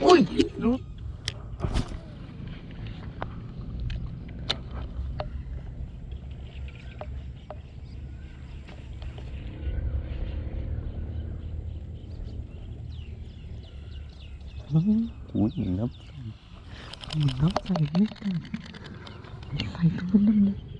Ui, rút Ui, mình nấp. Mình nấp tay hết Tay tôi nấp lên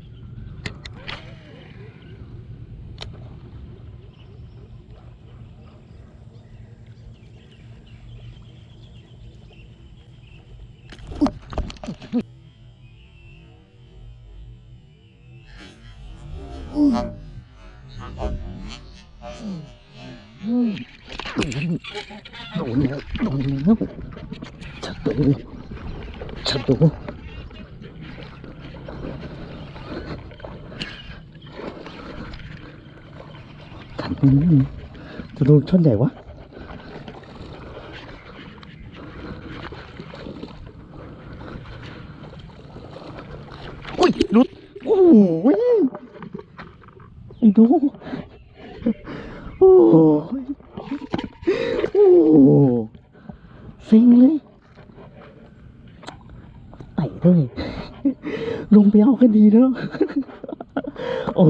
잡두고 간단히 들어올 천대와 오이 롯 오이 อีโอ้โหโอ้โหสิงเลยไต้ด้วยลงไปเอาก็ดีเนาะโอ้